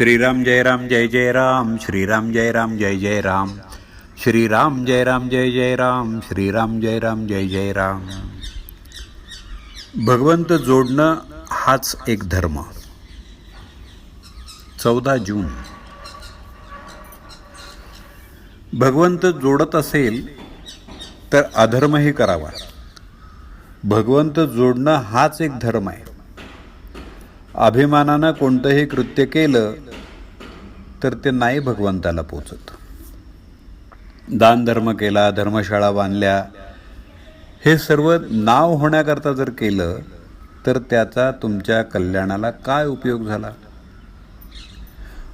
श्रीराम जय राम जय जय राम श्रीराम जय राम जय जय राम श्रीराम जय राम जय जय राम श्रीराम जय राम जय जय राम. भगवंत जोडणं हाच एक धर्म. चौदा जून. भगवंत जोडत असेल तर अधर्मही करावा. भगवंत जोडणं हाच एक धर्म आहे. अभिमानानं कोणतंही कृत्य केलं तर ते नाही भगवंताला पोचत. दान धर्म केला धर्मशाळा बांधल्या हे सर्व नाव होण्याकरता जर केलं तर त्याचा तुमच्या कल्याणाला काय उपयोग झाला?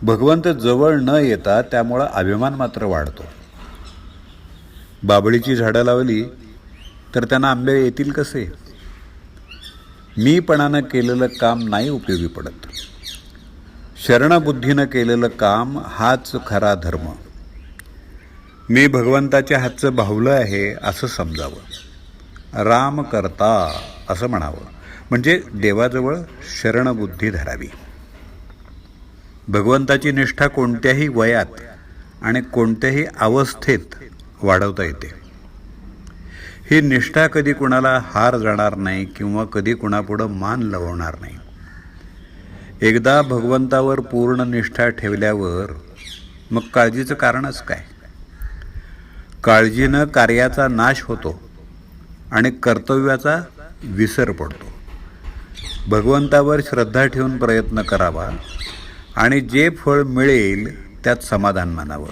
भगवंत जवळ न येता त्यामुळं अभिमान मात्र वाढतो. बाबळीची झाडं लावली तर त्यांना आंबे येतील कसे? मीपणानं केलेलं काम नाही उपयोगी पडत. शरणबुद्धीनं केलेलं काम हाच खरा धर्म. मी भगवंताच्या हातचं भावलं आहे असं समजावं. राम करता असं म्हणावं. म्हणजे देवाजवळ शरणबुद्धी धरावी. भगवंताची निष्ठा कोणत्याही वयात आणि कोणत्याही अवस्थेत वाढवता येते. ही निष्ठा कधी कुणाला हार जाणार नाही किंवा कधी कुणापुढं मान लवणार नाही. एकदा भगवंतावर पूर्ण निष्ठा ठेवल्यावर मग काळजीचं कारणच काय? काळजीनं कार्याचा नाश होतो आणि कर्तव्याचा विसर पडतो. भगवंतावर श्रद्धा ठेवून प्रयत्न करावा आणि जे फळ मिळेल त्यात समाधान मानावं.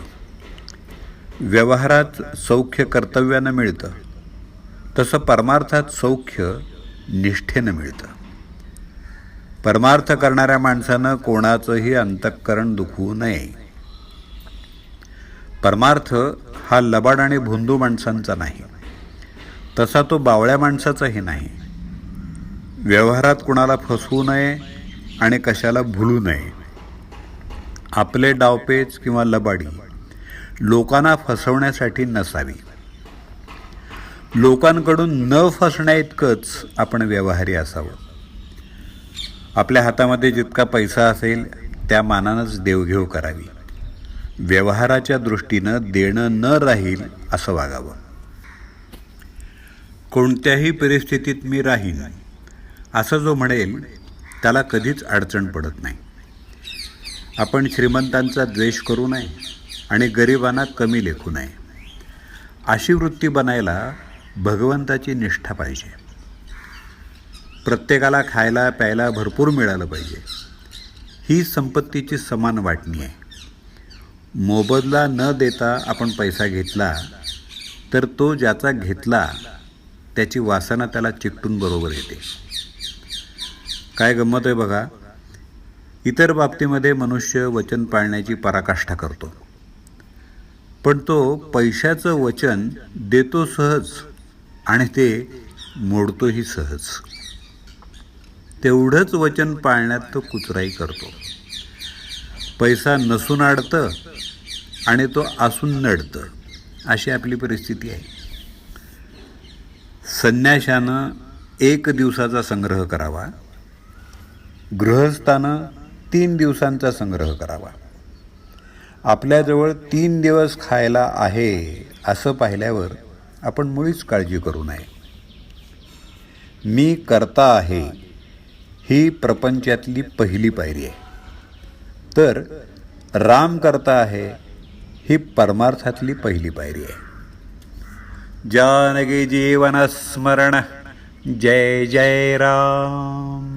व्यवहारात सौख्य कर्तव्यानं मिळतं. तसं परमार्थात सौख्य निष्ठेनं मिळतं. परमार्थ करणाऱ्या माणसानं कोणाचंही अंतःकरण दुखवू नये. परमार्थ हा लबाड आणि भोंदू माणसांचा नाही. तसा तो बावळ्या माणसाचाही नाही. व्यवहारात कुणाला फसवू नये आणि कशाला भुलू नये. आपले डावपेच किंवा लबाडी लोकांना फसवण्यासाठी नसावी. लोकांकडून न फसण्याइतकंच आपण व्यवहारी असावं. आपल्या हातामध्ये जितका पैसा असेल त्या मानानंच देवघेव करावी. व्यवहाराच्या दृष्टीनं देणं न राहील असं वागावं. कोणत्याही परिस्थितीत मी राहीन असं जो म्हणेल त्याला कधीच अडचण पडत नाही. आपण श्रीमंतांचा द्वेष करू नये आणि गरिबांना कमी लेखू नये. अशी वृत्ती बनायला भगवंताची निष्ठा पाहिजे. प्रत्येकाला खायला प्यायला भरपूर मिळालं पाहिजे. ही संपत्तीची समान वाटणी आहे. मोबदला न देता आपण पैसा घेतला तर तो ज्याचा घेतला त्याची वासना त्याला चिकटून बरोबर येते. काय गंमत आहे बघा? इतर बाबतीमध्ये मनुष्य वचन पाळण्याची पराकाष्ठा करतो. पण तो पैशाचं वचन देतो सहज आणि ते मोडतोही सहज. तेवढंच वचन पाळण्यात तो कुचराई करतो. पैसा नसून अडतं आणि तो असून नडतं अशी आपली परिस्थिती आहे. संन्याशानं एक दिवसाचा संग्रह करावा. गृहस्थानं तीन दिवसांचा संग्रह करावा. आपल्याजवळ तीन दिवस खायला आहे असं पाहिल्यावर आपण मुळीच काळजी करू नये. मी करता आहे ही प्रपंचातली पहिली पायरी आहे. तर राम करता आहे ही परमार्थातली पहिली पायरी आहे. जानकी जीवन स्मरण जय जय राम.